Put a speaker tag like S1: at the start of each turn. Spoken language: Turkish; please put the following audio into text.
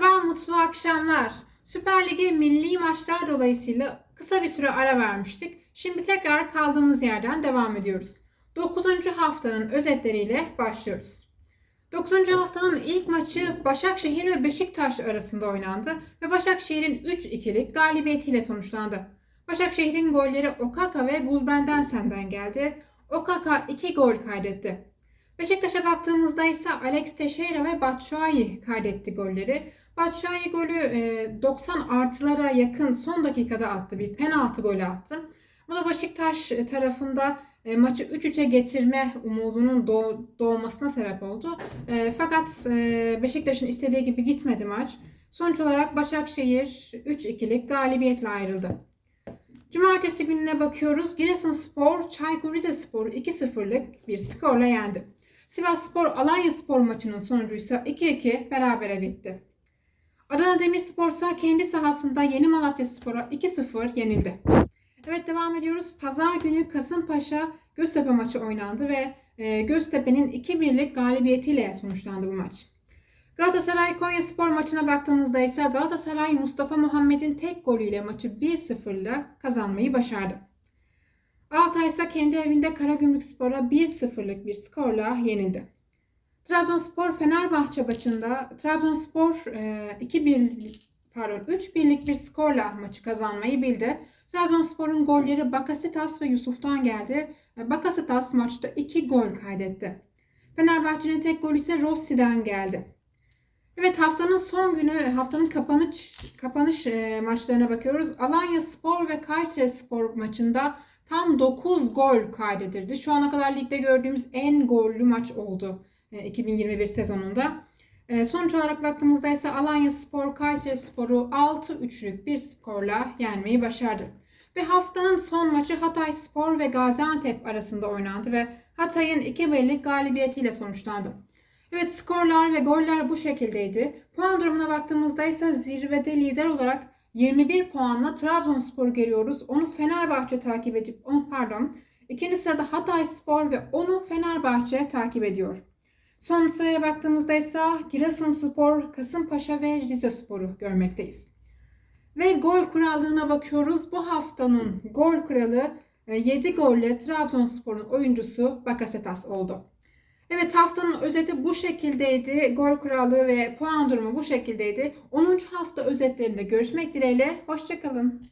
S1: Merhaba, mutlu akşamlar. Süper Lig'e milli maçlar dolayısıyla kısa bir süre ara vermiştik. Şimdi tekrar kaldığımız yerden devam ediyoruz. 9. haftanın özetleriyle başlıyoruz. 9. haftanın ilk maçı Başakşehir ve Beşiktaş arasında oynandı ve Başakşehir'in 3-2'lik galibiyetiyle sonuçlandı. Başakşehir'in golleri Okaka ve Gulbrandensen'den geldi. Okaka 2 gol kaydetti. Beşiktaş'a baktığımızda ise Alex Teixeira ve Batshuayi kaydetti golleri. Batshuayi golü e, 90 artılara yakın son dakikada attı. Bir penaltı golü attı. Bu da Beşiktaş tarafında e, maçı 3-3'e getirme umudunun doğ- doğmasına sebep oldu. E, fakat e, Beşiktaş'ın istediği gibi gitmedi maç. Sonuç olarak Başakşehir 3-2'lik galibiyetle ayrıldı. Cumartesi gününe bakıyoruz. Giresunspor Çaykur Rizespor'u 2-0'lık bir skorla yendi. Sivasspor Alanya Spor maçının sonucu ise 2-2 berabere bitti. Adana Demirspor ise kendi sahasında Yeni Malatya Spor'a 2-0 yenildi. Evet devam ediyoruz. Pazar günü Kasımpaşa Göztepe maçı oynandı ve e, Göztepe'nin 2-1'lik galibiyetiyle sonuçlandı bu maç. Galatasaray Konya Spor maçına baktığımızda ise Galatasaray Mustafa Muhammed'in tek golüyle maçı 1-0 ile kazanmayı başardı. Altay ise kendi evinde Karagümrük Spor'a 1-0'lık bir skorla yenildi. Trabzonspor Fenerbahçe maçında Trabzonspor e, 2-1 pardon 3-1'lik bir skorla maçı kazanmayı bildi. Trabzonspor'un golleri Bakasitas ve Yusuf'tan geldi. E, Bakasitas maçta 2 gol kaydetti. Fenerbahçe'nin tek golü ise Rossi'den geldi. Evet haftanın son günü, haftanın kapanış kapanış e, maçlarına bakıyoruz. Alanya Spor ve Kayseri Spor maçında tam 9 gol kaydedildi. Şu ana kadar ligde gördüğümüz en gollü maç oldu e, 2021 sezonunda. E, sonuç olarak baktığımızda ise Alanya Spor Kayseri Spor'u 6-3'lük bir skorla yenmeyi başardı. Ve haftanın son maçı Hatay Spor ve Gaziantep arasında oynandı ve Hatay'ın 2-1'lik galibiyetiyle sonuçlandı. Evet skorlar ve goller bu şekildeydi. Puan durumuna baktığımızda ise zirvede lider olarak 21 puanla Trabzonspor'u görüyoruz. Onu Fenerbahçe takip edip, onu pardon. İkinci sırada Hatay Spor ve onu Fenerbahçe takip ediyor. Son sıraya baktığımızda ise Giresunspor, Kasımpaşa ve Rizespor'u görmekteyiz. Ve gol kurallığına bakıyoruz. Bu haftanın gol kralı 7 golle Trabzonspor'un oyuncusu Bakasetas oldu. Evet haftanın özeti bu şekildeydi. Gol kurallığı ve puan durumu bu şekildeydi. 10. hafta özetlerinde görüşmek dileğiyle. Hoşçakalın.